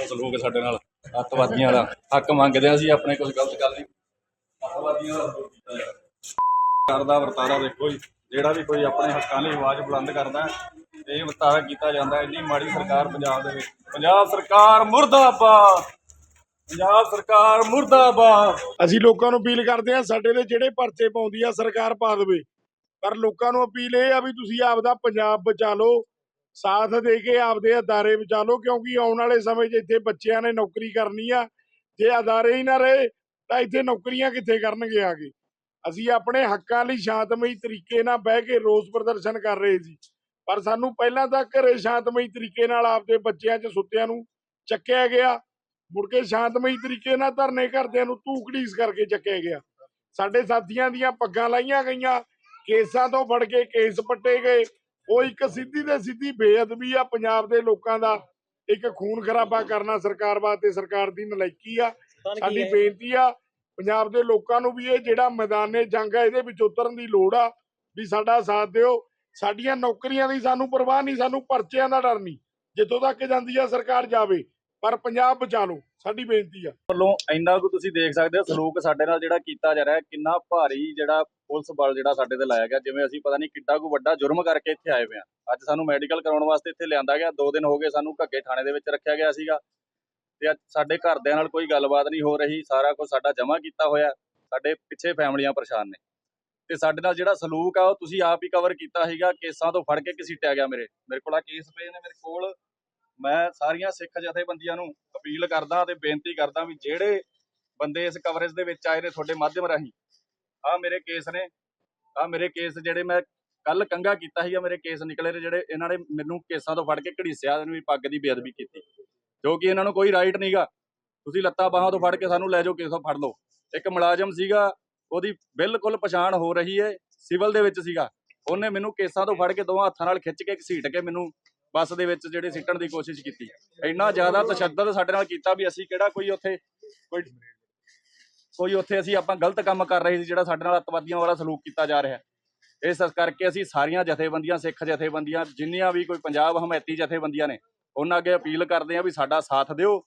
ਦੇਖੋ ਸਲੂਕ ਸਾਡੇ ਨਾਲ ਅੱਤਵਾਦੀਆਂ ਵਾਲਾ। ਹੱਕ ਮੰਗਦੇ ਆ ਅਸੀਂ ਆਪਣੇ ਕੁਝ ਗਲਤ ਗੱਲ ਨਹੀਂ। ਅੱਤਵਾਦੀਆਂ ਦਾ ਸਲੂਕ ਕੀਤਾ ਜਾ ਕਰਦਾ ਵਰਤਾਰਾ ਦੇਖੋ ਜੀ ਜਿਹੜਾ ਵੀ ਕੋਈ ਆਪਣੇ ਹੱਕਾਂ ਲਈ ਆਵਾਜ਼ ਬੁਲੰਦ ਕਰਦਾ ਹੈ, ਇਹ ਵਰਤਾਰਾ ਕੀਤਾ ਜਾਂਦਾ ਹੈ। ਇੰਨੀ ਮਾੜੀ ਸਰਕਾਰ ਪੰਜਾਬ ਦੇ ਵਿੱਚ। ਪੰਜਾਬ ਸਰਕਾਰ ਮੁਰਦਾਬਾਦ। ਪੰਜਾਬ ਸਰਕਾਰ ਮੁਰਦਾਬਾਦ। ਅਸੀਂ ਲੋਕਾਂ ਨੂੰ ਅਪੀਲ ਕਰਦੇ ਹਾਂ ਸਾਡੇ ਦੇ ਜਿਹੜੇ ਪਰਚੇ ਪਾਉਂਦੀ ਆ ਸਰਕਾਰ ਪਾ ਦੇਵੇ। ਪਰ ਲੋਕਾਂ ਨੂੰ ਅਪੀਲ ਇਹ ਆ ਵੀ ਤੁਸੀਂ ਆਪਦਾ ਪੰਜਾਬ ਬਚਾ ਲਓ। ਸਾਥ ਦੇ ਕੇ ਆਪਦੇ ਅਦਾਰੇ ਵਿਚਾਲੋ ਕਿਉਂਕਿ ਆਉਣ ਵਾਲੇ ਸਮੇਂ 'ਚ ਇੱਥੇ ਬੱਚਿਆਂ ਨੇ ਨੌਕਰੀ ਕਰਨੀ ਆ। ਜੇ ਅਦਾਰੇ ਹੀ ਨਾ ਰਹੇ, ਤਾਂ ਇੱਥੇ ਨੌਕਰੀਆਂ ਕਿੱਥੇ ਕਰਨਗੇ ਆ ਅਸੀਂ ਆਪਣੇ ਹੱਕਾਂ ਲਈ ਸ਼ਾਂਤਮਈ ਤਰੀਕੇ ਨਾਲ ਬਹਿ ਕੇ ਰੋਸ ਪ੍ਰਦਰਸ਼ਨ ਕਰ ਰਹੇ ਸੀ। ਪਰ ਸਾਨੂੰ ਪਹਿਲਾਂ ਤਾਂ ਘਰੇ ਸ਼ਾਂਤਮਈ ਤਰੀਕੇ ਨਾਲ ਆਪਦੇ ਬੱਚਿਆਂ 'ਚ ਸੁੱਤਿਆਂ ਨੂੰ ਚੱਕਿਆ ਗਿਆ। ਮੁੜ ਕੇ ਸ਼ਾਂਤਮਈ ਤਰੀਕੇ ਨਾਲ ਧਰਨੇ ਘਰਦਿਆਂ ਨੂੰ ਧੂਕੜੀਸ ਕਰਕੇ ਚੱਕਿਆ ਗਿਆ। ਸਾਡੇ ਸਾਥੀਆਂ ਦੀਆਂ ਪੱਗਾਂ ਲਾਈਆਂ ਗਈਆਂ, ਕੇਸਾਂ ਤੋਂ ਫੜ ਕੇ ਕੇਸ ਪੱਟੇ ਗਏ। ਉਹ ਇੱਕ ਸਿੱਧੀ ਤੇ ਸਿੱਧੀ ਬੇਅਦਬੀ ਆ ਪੰਜਾਬ ਦੇ ਲੋਕਾਂ ਦਾ। ਇੱਕ ਖੂਨ ਖਰਾਬਾ ਕਰਨਾ ਸਰਕਾਰ ਵਾਸਤੇ ਸਰਕਾਰ ਦੀ ਨਲਾਇਕੀ ਆ। ਸਾਡੀ ਬੇਨਤੀ ਆ ਪੰਜਾਬ ਦੇ ਲੋਕਾਂ ਨੂੰ ਵੀ ਇਹ ਜਿਹੜਾ ਮੈਦਾਨੇ ਜੰਗ ਆ ਇਹਦੇ ਵਿੱਚ ਉਤਰਨ ਦੀ ਲੋੜ ਆ ਵੀ ਸਾਡਾ ਸਾਥ ਦਿਓ। ਸਾਡੀਆਂ ਨੌਕਰੀਆਂ ਦੀ ਸਾਨੂੰ ਪਰਵਾਹ ਨਹੀਂ ਸਾਨੂੰ ਪਰਚਿਆਂ ਦਾ ਡਰ ਨਹੀਂ। ਜਿੱਥੋਂ ਤੱਕ ਜਾਂਦੀ ਆ ਸਰਕਾਰ ਜਾਵੇ। ਪਰ ਪੰਜਾਬ ਬਚਾ ਲਓ, ਸਾਡੀ ਬੇਨਤੀ ਆ। ਵੱਲੋਂ ਇੰਨਾ ਕੁ ਤੁਸੀਂ ਦੇਖ ਸਕਦੇ ਹੋ, ਸਲੂਕ ਸਾਡੇ ਨਾਲ ਜਿਹੜਾ ਕੀਤਾ ਜਾ ਰਿਹਾ ਹੈ, ਕਿੰਨਾ ਭਾਰੀ ਜਿਹੜਾ ਪੁਲਿਸ ਬਲ ਜਿਹੜਾ ਸਾਡੇ ਤੇ ਲਾਇਆ ਗਿਆ, ਜਿਵੇਂ ਅਸੀਂ ਪਤਾ ਨਹੀਂ ਕਿੱਡਾ ਕੋ ਵੱਡਾ ਜੁਰਮ ਕਰਕੇ ਇੱਥੇ ਆਏ ਹੋਏ ਆ ਅੱਜ ਸਾਨੂੰ ਮੈਡੀਕਲ ਕਰਾਉਣ ਵਾਸਤੇ ਇੱਥੇ ਲਿਆਂਦਾ ਗਿਆ, ਦੋ ਦਿਨ ਹੋ ਗਏ ਸਾਨੂੰ ਘੱਗੇ ਥਾਣੇ ਦੇ ਵਿੱਚ ਰੱਖਿਆ ਗਿਆ ਸੀਗਾ। ਤੇ ਅੱਜ ਸਾਡੇ ਘਰਦਿਆਂ ਨਾਲ ਕੋਈ ਗੱਲਬਾਤ ਨਹੀਂ ਹੋ ਰਹੀ, ਸਾਰਾ ਕੁਝ ਸਾਡਾ ਜਮ੍ਹਾਂ ਕੀਤਾ ਹੋਇਆ, ਸਾਡੇ ਪਿੱਛੇ ਫੈਮਲੀਆਂ ਪਰੇਸ਼ਾਨ ਨੇ। ਤੇ ਸਾਡੇ ਨਾਲ ਜਿਹੜਾ ਸਲੂਕ ਆ, ਉਹ ਤੁਸੀਂ ਆਪ ਹੀ ਕਵਰ ਕੀਤਾ ਸੀਗਾ, ਕੇਸਾਂ ਤੋਂ ਫੜ ਕੇ ਘਸੀਟਿਆ ਗਿਆ ਮੇਰੇ ਮੇਰੇ ਕੋਲ ਆ ਕੇਸ ਪਏ ਨੇ ਮੇਰੇ ਕੋਲ। ਮੈਂ ਸਾਰੀਆਂ ਸਿੱਖ ਜਥੇਬੰਦੀਆਂ ਨੂੰ ਅਪੀਲ ਕਰਦਾ ਤੇ ਬੇਨਤੀ ਕਰਦਾ ਵੀ ਜਿਹੜੇ ਬੰਦੇ ਇਸ ਕਵਰੇਜ ਦੇ ਵਿੱਚ ਆਏ ਨੇ ਤੁਹਾਡੇ ਮਾਧਿਅਮ ਰਾਹੀਂ ਆ ਮੇਰੇ ਕੇਸ ਨੇ ਆ ਮੇਰੇ ਕੇਸ ਜਿਹੜੇ ਮੈਂ ਕੱਲ ਕੰਗਾ ਕੀਤਾ ਸੀਗਾ, ਮੇਰੇ ਕੇਸ ਨਿਕਲੇ ਨੇ ਜਿਹੜੇ ਇਹਨਾਂ ਨੇ ਮੈਨੂੰ ਕੇਸਾਂ ਤੋਂ ਫੜ ਕੇ ਘੜੀਸਿਆ ਇਹਨਾਂ ਵੀ ਪੱਗ ਦੀ ਬੇਅਦਬੀ ਕੀਤੀ, ਜੋ ਕਿ ਇਹਨਾਂ ਨੂੰ ਕੋਈ ਰਾਈਟ ਨਹੀਂਗਾ ਤੁਸੀਂ ਲੱਤਾਂ ਬਾਹਾਂ ਤੋਂ ਫੜ ਕੇ ਸਾਨੂੰ ਲੈ ਜਾਓ, ਕੇਸੋਂ ਫੜ ਲਓ। ਇੱਕ ਮੁਲਾਜ਼ਮ ਸੀਗਾ, ਉਹਦੀ ਬਿਲਕੁਲ ਪਛਾਣ ਹੋ ਰਹੀ ਹੈ, ਸਿਵਲ ਦੇ ਵਿੱਚ ਸੀਗਾ। ਉਹਨੇ ਮੈਨੂੰ ਕੇਸਾਂ ਤੋਂ ਫੜ ਕੇ ਦੋਵਾਂ ਹੱਥਾਂ ਨਾਲ ਖਿੱਚ ਕੇ ਘਸੀਟ ਕੇ ਮੈਨੂੰ ਬੱਸ ਦੇ ਵਿੱਚ ਜਿਹੜੇ ਸਿੱਟਣ ਦੀ ਕੋਸ਼ਿਸ਼ ਕੀਤੀ। ਇੰਨਾ ਜ਼ਿਆਦਾ ਤਸ਼ੱਦਦ ਸਾਡੇ ਨਾਲ ਕੀਤਾ ਵੀ ਅਸੀਂ ਕਿਹੜਾ ਕੋਈ ਉੱਥੇ ਕੋਈ ਕੋਈ ਉੱਥੇ ਅਸੀਂ ਆਪਾਂ ਗਲਤ ਕੰਮ ਕਰ ਰਹੇ ਸੀ ਜਿਹੜਾ ਸਾਡੇ ਨਾਲ ਅੱਤਵਾਦੀਆਂ ਵਾਲਾ ਸਲੂਕ ਕੀਤਾ ਜਾ ਰਿਹਾ। ਇਸ ਕਰਕੇ ਅਸੀਂ ਸਾਰੀਆਂ ਜਥੇਬੰਦੀਆਂ, ਸਿੱਖ ਜਥੇਬੰਦੀਆਂ, ਜਿੰਨੀਆਂ ਵੀ ਕੋਈ ਪੰਜਾਬ ਹਮਾਇਤੀ ਜਥੇਬੰਦੀਆਂ ਨੇ, ਉਹਨਾਂ ਅੱਗੇ ਅਪੀਲ ਕਰਦੇ ਆ ਵੀ ਸਾਡਾ ਸਾਥ ਦਿਓ।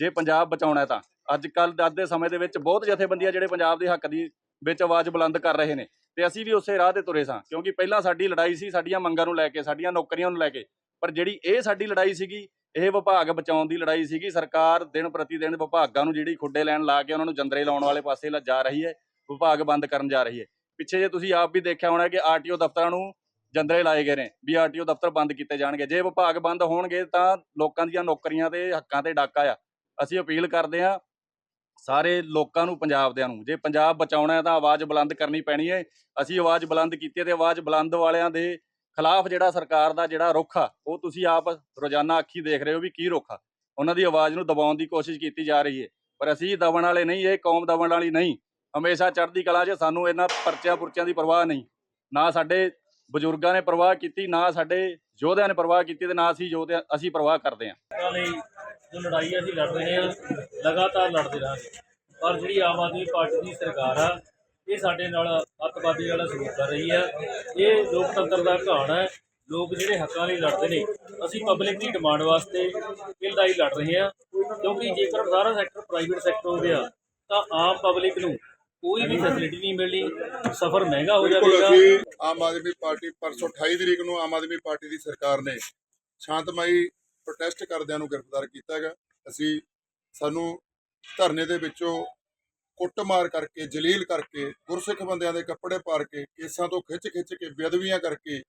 ਜੇ ਪੰਜਾਬ ਬਚਾਉਣਾ ਤਾਂ। ਅੱਜ ਕੱਲ ਅੱਜ ਦੇ ਸਮੇਂ ਦੇ ਵਿੱਚ ਬਹੁਤ ਜਥੇਬੰਦੀਆਂ ਜਿਹੜੇ ਪੰਜਾਬ ਦੇ ਹੱਕ ਦੀ ਵਿੱਚ ਆਵਾਜ਼ ਬੁਲੰਦ ਕਰ ਰਹੇ ਨੇ। ਤੇ ਅਸੀਂ ਵੀ ਉਸੇ ਰਾਹ ਤੇ ਤੁਰੇ ਸਾਂ, ਕਿਉਂਕਿ ਪਹਿਲਾਂ ਸਾਡੀ ਲੜਾਈ ਸੀ, ਸਾਡੀਆਂ ਮੰਗਾਂ ਨੂੰ ਲੈ ਕੇ, ਸਾਡੀਆਂ ਨੌਕਰੀਆਂ ਨੂੰ ਲੈ ਕੇ। ਪਰ ਜਿਹੜੀ ਇਹ ਸਾਡੀ ਲੜਾਈ ਸੀਗੀ, ਇਹ ਵਿਭਾਗ ਬਚਾਉਣ ਦੀ ਲੜਾਈ ਸੀਗੀ। ਸਰਕਾਰ ਦਿਨ ਪ੍ਰਤੀ ਦਿਨ ਵਿਭਾਗਾਂ ਨੂੰ ਜਿਹੜੀ ਖੁੱਡੇ ਲੈਣ ਲਾ ਕੇ ਉਹਨਾਂ ਨੂੰ ਜੰਦਰੇ ਲਾਉਣ ਵਾਲੇ ਪਾਸੇ ਲਾ ਜਾ ਰਹੀ ਹੈ, ਵਿਭਾਗ ਬੰਦ ਕਰਨ ਜਾ ਰਹੀ ਹੈ। ਪਿੱਛੇ ਜੇ ਤੁਸੀਂ ਆਪ ਵੀ ਦੇਖਿਆ ਹੋਣਾ ਕਿ ਆਰਟੀਓ ਦਫ਼ਤਰਾਂ ਨੂੰ ਜੰਦਰੇ ਲਾਏ ਗਏ ਨੇ ਵੀ ਆਰਟੀਓ ਦਫ਼ਤਰ ਬੰਦ ਕੀਤੇ ਜਾਣਗੇ। ਜੇ ਵਿਭਾਗ ਬੰਦ ਹੋਣਗੇ ਤਾਂ ਲੋਕਾਂ ਦੀਆਂ ਨੌਕਰੀਆਂ ਤੇ ਹੱਕਾਂ ਤੇ ਡਾਕਾ ਆ। ਅਸੀਂ ਅਪੀਲ ਕਰਦੇ ਹਾਂ ਸਾਰੇ ਲੋਕਾਂ ਨੂੰ ਪੰਜਾਬ ਦਿਆਂ ਨੂੰ, ਜੇ ਪੰਜਾਬ ਬਚਾਉਣਾ ਹੈ ਤਾਂ ਆਵਾਜ਼ ਬੁਲੰਦ ਕਰਨੀ ਪੈਣੀ ਹੈ। ਅਸੀਂ ਆਵਾਜ਼ ਬੁਲੰਦ ਕੀਤੀ ਹੈ ਤੇ ਆਵਾਜ਼ ਬੁਲੰਦ ਵਾਲਿਆਂ ਦੇ ਖਿਲਾਫ ਜਿਹੜਾ ਸਰਕਾਰ ਦਾ ਜਿਹੜਾ ਰੁਖ ਆ, ਉਹ ਤੁਸੀਂ ਆਪ ਰੋਜ਼ਾਨਾ ਅੱਖੀ ਦੇਖ ਰਹੇ ਹੋ ਵੀ ਕੀ ਰੁਖ ਆ। ਉਹਨਾਂ ਦੀ ਆਵਾਜ਼ ਨੂੰ ਦਬਾਉਣ ਦੀ ਕੋਸ਼ਿਸ਼ ਕੀਤੀ ਜਾ ਰਹੀ ਹੈ। ਪਰ ਅਸੀਂ ਦਬਣ ਵਾਲੇ ਨਹੀਂ, ਇਹ ਕੌਮ ਦਬਣ ਵਾਲੀ ਨਹੀਂ। ਹਮੇਸ਼ਾ ਚੜ੍ਹਦੀ ਕਲਾ 'ਚ ਸਾਨੂੰ ਇਹਨਾਂ ਪਰਚਿਆਂ ਪੁਰਚਿਆਂ ਦੀ ਪਰਵਾਹ ਨਹੀਂ। ਨਾ ਸਾਡੇ ਬਜ਼ੁਰਗਾਂ ਨੇ ਪਰਵਾਹ ਕੀਤੀ, ਨਾ ਸਾਡੇ ਯੋਧਿਆਂ ਨੇ ਪਰਵਾਹ ਕੀਤੀ ਤੇ ਨਾ ਅਸੀਂ ਯੋਧਿਆਂ, ਅਸੀਂ ਪਰਵਾਹ ਕਰਦੇ ਹਾਂ। ਲਈ ਜੋ ਲੜਾਈ ਅਸੀਂ ਲੜ ਰਹੇ ਹਾਂ, ਲਗਾਤਾਰ ਲੜਦੇ ਰਹਾਂਗੇ। ਪਰ ਜਿਹੜੀ ਆਮ ਆਦਮੀ ਪਾਰਟੀ ਦੀ ਸਰਕਾਰ ਆ ਇਹ ਸਾਡੇ ਨਾਲ ਅੱਤਵਾਦੀ ਵਾਲਾ ਸਲੂਕ ਕਰ ਰਹੀ ਹੈ। ਇਹ ਲੋਕਤੰਤਰ ਦਾ ਘਾਣ ਹੈ। ਲੋਕ ਜਿਹੜੇ ਹੱਕਾਂ ਲਈ ਲੜਦੇ ਨੇ ਅਸੀਂ ਪਬਲਿਕ ਦੀ ਡਿਮਾਂਡ ਵਾਸਤੇ ਇਹ ਲੜਾਈ ਲੜ ਰਹੇ ਹਾਂ। ਕਿਉਂਕਿ ਜੇਕਰ ਸਾਰਾ ਸੈਕਟਰ ਪ੍ਰਾਈਵੇਟ ਸੈਕਟਰ ਹੋ ਗਿਆ ਤਾਂ ਆਮ ਪਬਲਿਕ ਨੂੰ ਕੋਈ ਵੀ ਫੈਸਿਲਿਟੀ ਨਹੀਂ ਮਿਲਣੀ। ਸਫ਼ਰ ਮਹਿੰਗਾ ਹੋ ਜਾਵੇਗਾ। ਆਮ ਆਦਮੀ ਪਾਰਟੀ ਪਰਸੋਂ 28 ਤਰੀਕ ਨੂੰ ਆਮ ਆਦਮੀ ਪਾਰਟੀ ਦੀ ਸਰਕਾਰ ਨੇ ਸ਼ਾਂਤਮਈ ਪ੍ਰੋਟੈਸਟ ਕਰਦਿਆਂ ਨੂੰ ਗ੍ਰਿਫਤਾਰ ਕੀਤਾ ਹੈਗਾ। ਅਸੀਂ ਸਾਨੂੰ ਧਰਨੇ ਦੇ ਵਿੱਚੋਂ ਕੁੱਟਮਾਰ ਕਰਕੇ, ਜਲੀਲ ਕਰਕੇ, ਗੁਰਸਿੱਖ ਬੰਦਿਆਂ ਦੇ ਕੱਪੜੇ ਪਾਰ ਕੇ, ਕੇਸਾਂ ਤੋਂ ਖਿੱਚ ਖਿੱਚ ਕੇ, ਬੇਅਦਬੀਆਂ ਕਰਕੇ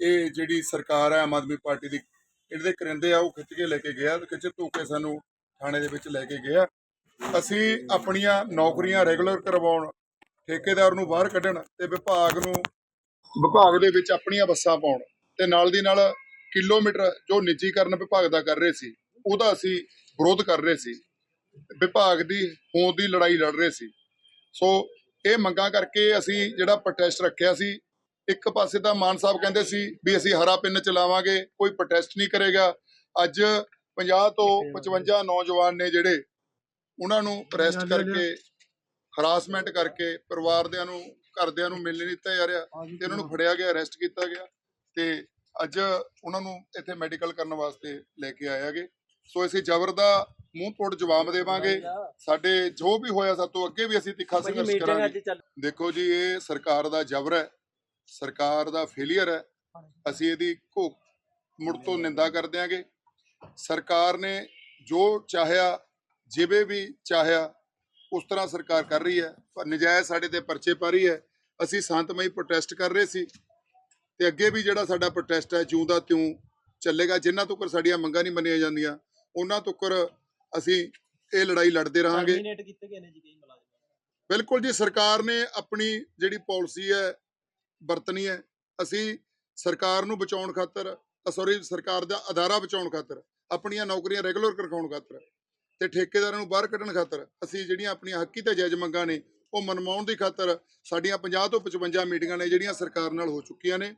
ਇਹ ਜਿਹੜੀ ਸਰਕਾਰ ਹੈ, ਆਮ ਆਦਮੀ ਪਾਰਟੀ ਦੀ, ਇਹਦੇ ਕਰਿੰਦੇ ਆ, ਉਹ ਖਿੱਚ ਕੇ ਲੈ ਕੇ ਗਿਆ, ਖਿੱਚ ਧੂ ਕੇ ਸਾਨੂੰ ਥਾਣੇ ਦੇ ਵਿੱਚ ਲੈ ਕੇ ਗਿਆ। ਅਸੀਂ ਆਪਣੀਆਂ ਨੌਕਰੀਆਂ ਰੈਗੂਲਰ ਕਰਵਾਉਣ, ਠੇਕੇਦਾਰ ਨੂੰ ਬਾਹਰ ਕੱਢਣ ਤੇ ਵਿਭਾਗ ਨੂੰ, ਵਿਭਾਗ ਦੇ ਵਿੱਚ ਆਪਣੀਆਂ ਬੱਸਾਂ ਪਾਉਣ ਤੇ ਨਾਲ ਦੀ ਨਾਲ ਕਿਲੋਮੀਟਰ ਜੋ ਨਿੱਜੀਕਰਨ ਵਿਭਾਗ ਦਾ ਕਰ ਰਹੇ ਸੀ, ਉਹਦਾ ਅਸੀਂ ਵਿਰੋਧ ਕਰ ਰਹੇ ਸੀ। ਵਿਭਾਗ ਦੀ ਹੋਂਦ ਦੀ ਲੜਾਈ ਲੜ ਰਹੇ ਸੀ। ਸੋ ਇਹ ਮੰਗਾਂ ਕਰਕੇ ਅਸੀਂ ਜਿਹੜਾ ਪ੍ਰੋਟੈਸਟ ਰੱਖਿਆ ਸੀ ਇੱਕ ਪਾਸੇ ਤਾਂ ਮਾਨ ਸਾਹਿਬ ਕਹਿੰਦੇ ਸੀ ਵੀ ਅਸੀਂ ਹਰਾ ਪਿੰਨ ਚਲਾਵਾਂਗੇ ਕੋਈ ਪ੍ਰੋਟੈਸਟ ਨਹੀਂ ਕਰੇਗਾ। ਅੱਜ 50 ਤੋਂ 55 ਨੌਜਵਾਨ ਨੇ ਜਿਹੜੇ ਉਹਨਾਂ ਨੂੰ ਅਰੈਸਟ ਕਰਕੇ ਹਰਾਸਮੈਂਟ ਕਰਕੇ ਪਰਿਵਾਰਦਿਆਂ ਨੂੰ ਘਰਦਿਆਂ ਨੂੰ ਮਿਲਣ ਨਹੀਂ ਦਿੱਤਾ ਜਾ ਰਿਹਾ। ਤੇ ਉਹਨਾਂ ਨੂੰ ਫੜਿਆ ਗਿਆ ਅਰੈਸਟ ਕੀਤਾ ਗਿਆ। ਤੇ ਅੱਜ ਉਹਨਾਂ ਨੂੰ ਇੱਥੇ ਮੈਡੀਕਲ ਕਰਨ ਵਾਸਤੇ ਲੈ ਕੇ ਆਇਆ ਗਏ ਸੋ ਅਸੀਂ ਜ਼ਬਰ ਦਾ ਮੂੰਹ ਤੋੜ ਜਵਾਬ ਦੇਵਾਂਗੇ। ਸਾਡੇ ਜੋ ਵੀ ਹੋਇਆ ਸਾਡੇ ਤੋਂ ਅੱਗੇ ਵੀ ਅਸੀਂ ਤਿੱਖਾ ਸੰਘਰਸ਼ ਕਰਾਂਗੇ। ਦੇਖੋ ਜੀ ਇਹ ਸਰਕਾਰ ਦਾ ਜ਼ਬਰ ਹੈ। ਸਰਕਾਰ ਦਾ ਫੇਲਿਅਰ ਹੈ। ਅਸੀਂ ਇਹਦੀ ਘੋ ਮੁੜ ਤੋਂ ਨਿੰਦਾ ਕਰ ਦਿਆਂਗੇ। ਸਰਕਾਰ ਨੇ ਜੋ ਚਾਹਿਆ ਜਿਵੇਂ ਵੀ ਚਾਹਿਆ ਉਸ ਤਰ੍ਹਾਂ ਸਰਕਾਰ ਕਰ ਰਹੀ ਹੈ। ਪਰ ਨਜਾਇਜ਼ ਸਾਡੇ ਤੇ ਪਰਚੇ ਪਾ ਰਹੀ ਹੈ। ਅਸੀਂ ਸ਼ਾਂਤਮਈ ਪ੍ਰੋਟੈਸਟ ਕਰ ਰਹੇ ਸੀ। ਤੇ ਅੱਗੇ ਵੀ ਜਿਹੜਾ ਸਾਡਾ ਪ੍ਰੋਟੈਸਟ ਹੈ ਜਿਉਂ ਦਾ ਤਿਉਂ ਚੱਲੇਗਾ ਜਿੰਨਾ ਤੱਕ ਸਾਡੀਆਂ ਮੰਗਾਂ ਨਹੀਂ ਮੰਨੀਆਂ ਜਾਂਦੀਆਂ ਉਹਨਾਂ ਤੱਕ ਅਸੀਂ ਇਹ ਲੜਾਈ ਲੜਦੇ ਰਹਾਂਗੇ। ਟਰਮੀਨੇਟ ਕੀਤੇ ਗਏ ਨੇ ਜੀ ਕਈ ਮੁਲਾਜ਼ਮ ਬਿਲਕੁਲ ਜੀ ਸਰਕਾਰ ਨੇ ਆਪਣੀ ਜਿਹੜੀ ਪਾਲਿਸੀ ਹੈ ਵਰਤਣੀ ਹੈ ਅਸੀਂ ਸਰਕਾਰ ਨੂੰ ਬਚਾਉਣ ਖਾਤਰ ਸੌਰੀ ਸਰਕਾਰ ਦਾ ਅਦਾਰਾ ਬਚਾਉਣ ਖਾਤਰ ਆਪਣੀਆਂ ਨੌਕਰੀਆਂ ਰੈਗੂਲਰ ਕਰਵਾਉਣ ਖਾਤਰ ਤੇ ਠੇਕੇਦਾਰਾਂ ਨੂੰ ਬਾਹਰ ਕੱਢਣ ਖਾਤਰ ਅਸੀਂ ਜਿਹੜੀਆਂ ਆਪਣੀਆਂ ਹੱਕੀ ਤੇ ਜਾਇਜ਼ ਮੰਗਾਂ ਨੇ ਉਹ ਮਨਵਾਉਣ ਦੀ ਖਾਤਰ ਸਾਡੀਆਂ 50 ਤੋਂ 55 ਮੀਟਿੰਗਾਂ ਨੇ ਜਿਹੜੀਆਂ ਸਰਕਾਰ ਨਾਲ ਹੋ ਚੁੱਕੀਆਂ ਨੇ।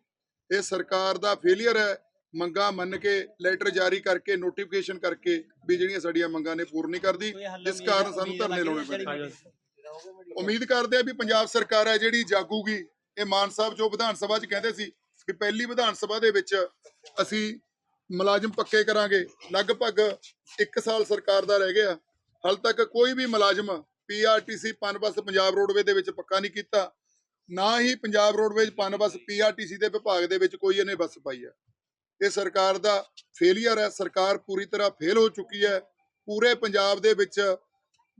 ਇਹ ਸਰਕਾਰ ਦਾ ਫੇਲਿਅਰ ਹੈ ਮੰਗਾਂ ਮੰਨ ਕੇ ਲੈਟਰ ਜਾਰੀ ਕਰਕੇ ਨੋਟੀਫਿਕੇਸ਼ਨ ਕਰਕੇ ਵੀ ਜਿਹੜੀਆਂ ਸਾਡੀਆਂ ਮੰਗਾਂ ਨੇ ਪੂਰਨ ਨਹੀਂ ਕਰਦੀ ਜਿਸ ਕਾਰਨ ਸਾਨੂੰ ਧਰਨੇ ਲਾਉਣੇ ਨੇ। ਉਮੀਦ ਕਰਦੇ ਆ ਵੀ ਪੰਜਾਬ ਸਰਕਾਰ ਹੈ ਜਿਹੜੀ ਜਾਗੂਗੀ। ਇਹ ਮਾਨ ਸਾਹਿਬ ਜੋ ਵਿਧਾਨ ਸਭਾ 'ਚ ਕਹਿੰਦੇ ਸੀ ਕਿ ਪਹਿਲੀ ਵਿਧਾਨ ਸਭਾ ਦੇ ਵਿੱਚ ਅਸੀਂ ਮੁਲਾਜ਼ਮ ਪੱਕੇ ਕਰਾਂਗੇ। ਲਗਭਗ 1 ਸਾਲ ਸਰਕਾਰ ਦਾ ਰਹਿ ਗਿਆ। ਹਾਲ ਤੱਕ ਕੋਈ ਵੀ ਮੁਲਾਜ਼ਮ ਪੀਆਰਟੀਸੀ ਪਨਬਸ ਪੰਜਾਬ ਰੋਡਵੇ ਦੇ ਵਿੱਚ ਪੱਕਾ ਨਹੀਂ ਕੀਤਾ। ਨਾ ਹੀ ਪੰਜਾਬ ਰੋਡਵੇਜ ਪਨਬਸ ਪੀਆਰਟੀਸੀ ਦੇ ਵਿਭਾਗ ਦੇ ਵਿੱਚ ਕੋਈ ਇਹਨੇ ਬੱਸ ਪਾਈ ਹੈ। ਇਹ ਸਰਕਾਰ ਦਾ ਫੇਲਿਅਰ ਹੈ, ਸਰਕਾਰ ਪੂਰੀ ਤਰ੍ਹਾਂ ਫੇਲ ਹੋ ਚੁੱਕੀ ਹੈ। ਪੂਰੇ ਪੰਜਾਬ ਦੇ ਵਿੱਚ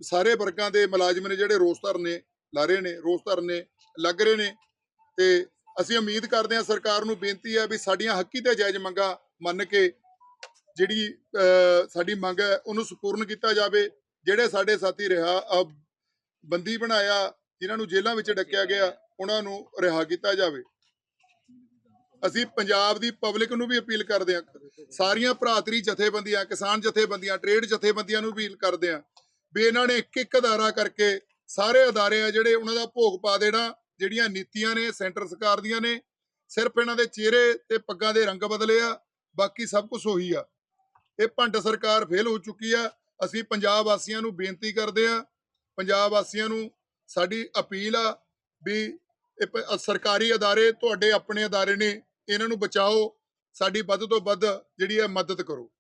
ਸਾਰੇ ਵਰਗਾਂ ਦੇ ਮੁਲਾਜ਼ਮ ਨੇ ਜਿਹੜੇ ਰੋਸ ਧਰਨੇ ਲਾ ਰਹੇ ਨੇ, ਰੋਸ ਧਰਨੇ ਲੱਗ ਰਹੇ ਨੇ ਤੇ ਅਸੀਂ ਉਮੀਦ ਕਰਦੇ ਹਾਂ ਸਰਕਾਰ ਨੂੰ ਬੇਨਤੀ ਹੈ ਵੀ ਸਾਡੀਆਂ ਹੱਕੀ ਤੇ ਜਾਇਜ਼ ਮੰਗਾਂ ਮੰਨ ਕੇ ਜਿਹੜੀ ਸਾਡੀ ਮੰਗ ਹੈ ਉਹਨੂੰ ਸਪੂਰਨ ਕੀਤਾ ਜਾਵੇ। ਜਿਹੜੇ ਸਾਡੇ ਸਾਥੀ ਰਿਹਾ ਬੰਦੀ ਬਣਾਇਆ, ਜਿਨ੍ਹਾਂ ਨੂੰ ਜੇਲ੍ਹਾਂ ਵਿੱਚ ਡੱਕਿਆ ਗਿਆ, ਉਹਨਾਂ ਨੂੰ ਰਿਹਾ ਕੀਤਾ ਜਾਵੇ। ਅਸੀਂ ਪੰਜਾਬ ਦੀ ਪਬਲਿਕ ਨੂੰ ਵੀ ਅਪੀਲ ਕਰਦੇ ਹਾਂ। ਸਾਰੀਆਂ ਭਰਾਤਰੀ ਜਥੇਬੰਦੀਆਂ, ਕਿਸਾਨ ਜਥੇਬੰਦੀਆਂ ਟ੍ਰੇਡ ਜਥੇਬੰਦੀਆਂ ਨੂੰ ਅਪੀਲ ਕਰਦੇ ਹਾਂ ਵੀ ਇਹਨਾਂ ਨੇ ਇੱਕ ਇੱਕ ਅਦਾਰਾ ਕਰਕੇ ਸਾਰੇ ਅਦਾਰੇ ਆ ਜਿਹੜੇ ਉਹਨਾਂ ਦਾ ਭੋਗ ਪਾ ਦੇਣਾ, ਜਿਹੜੀਆਂ ਨੀਤੀਆਂ ਨੇ, ਸੈਂਟਰ ਸਰਕਾਰ ਦੀਆਂ ਨੇ, ਸਿਰਫ ਇਹਨਾਂ ਦੇ ਚਿਹਰੇ ਤੇ ਪੱਗਾਂ ਦੇ ਰੰਗ ਬਦਲੇ ਆ, ਬਾਕੀ ਸਭ ਕੁਝ ਉਹੀ ਆ। ਇਹ ਭੰਡ ਸਰਕਾਰ ਫੇਲ ਹੋ ਚੁੱਕੀ ਆ। ਅਸੀਂ ਪੰਜਾਬ ਵਾਸੀਆਂ ਨੂੰ ਬੇਨਤੀ ਕਰਦੇ ਆ ਪੰਜਾਬ ਵਾਸੀਆਂ ਨੂੰ ਸਾਡੀ ਅਪੀਲ ਆ ਵੀ ਸਰਕਾਰੀ ਅਦਾਰੇ ਤੁਹਾਡੇ ਆਪਣੇ ਅਦਾਰੇ ਨੇ ਇਹਨਾਂ ਨੂੰ ਬਚਾਓ ਸਾਡੀ ਵੱਧ ਤੋਂ ਵੱਧ ਜਿਹੜੀ ਹੈ ਮਦਦ ਕਰੋ।